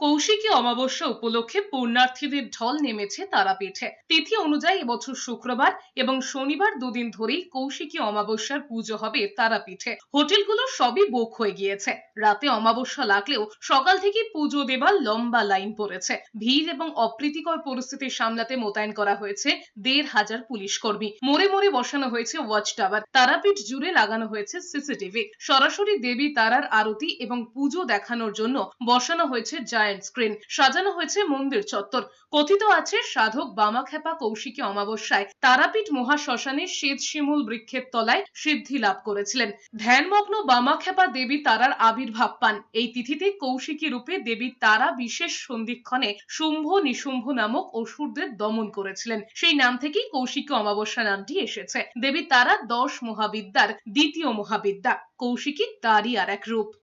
কৌশিকী অমাবস্যা উপলক্ষে পুণ্যার্থীদের ঢল নেমেছে তারাপীঠে। তিথি অনুযায়ী এবছর শুক্রবার এবং শনিবার দুদিন ধরেই কৌশিকী অমাবস্যার পুজো হবে তারাপীঠে। হোটেলগুলো সবই বুক হয়ে গিয়েছে। রাতে অমাবস্যা লাগলেও সকাল থেকে পুজো দেবার লম্বা লাইন পড়েছে। ভিড় এবং অপ্রীতিকর পরিস্থিতি সামলাতে মোতায়েন করা হয়েছে দেড় হাজার পুলিশ কর্মী। মোড়ে মোড়ে বসানো হয়েছে ওয়াচ টাওয়ার। তারাপীঠ জুড়ে লাগানো হয়েছে সিসিটিভি। সরাসরি দেবী তারার আরতি এবং পুজো দেখানোর জন্য বসানো হয়েছে জায়ান্ট স্ক্রিন সাজানো হয়েছে মন্দির চত্বর। কথিত আছে সাধক বামাখ্যাপা কৌশিকী অমাবস্যায় তারাপীঠ মহাশ্মশানে শ্বেত শিমুল বৃক্ষের তলায় সিদ্ধি লাভ করেছিলেন। ধ্যানমগ্ন বামাখ্যাপা দেবী তারার আবির্ভাব পান। এই তিথিতে কৌশিকী রূপে দেবী তারা বিশেষ সন্ধিক্ষণে শুম্ভ নিশুম্ভ নামক অসুরদের দমন করেছিলেন। সেই নাম থেকেই কৌশিকী অমাবস্যা নামটি এসেছে। দেবী তারা দশ মহাবিদ্যার দ্বিতীয় মহাবিদ্যা। কৌশিকী তারই আর এক রূপ।